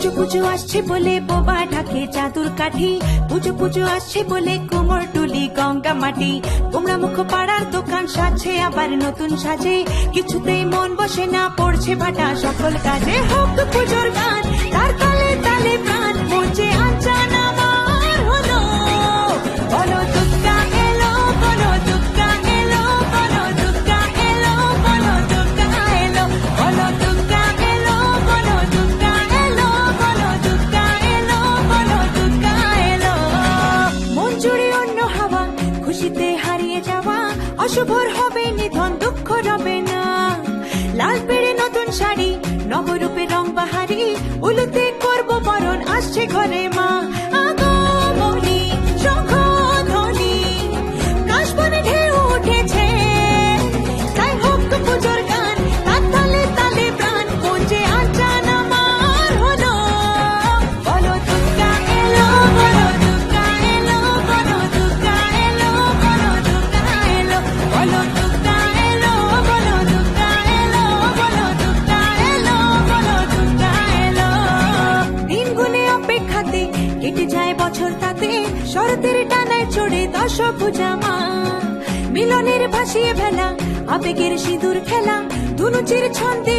পুজো পুজো আসছে বলে বোবা ঢাকে চাদুর কাঠি। পুজো পুজো আসছে বলে কোমর টুলি গঙ্গা মাটি। তোমরা মুখ পাড়ার দোকান সাজছে আবার নতুন সাজে। কিছুতেই মন বসে না, পড়ছে ভাটা সকল কাজে। হোক পুজোর গান অশুভর হবে নিধন দুঃখ রবে না। লাল পেড়ে নতুন শাড়ি নবরূপে রং বাহারি উলুতে কেটে যায় বছর তাতে। শরতের টানায় চড়ে দশ পূজা মা মিলনের ভাসিয়ে ভেলা আবেগের সিঁদুর খেলা, ধুনুচির ছন্দে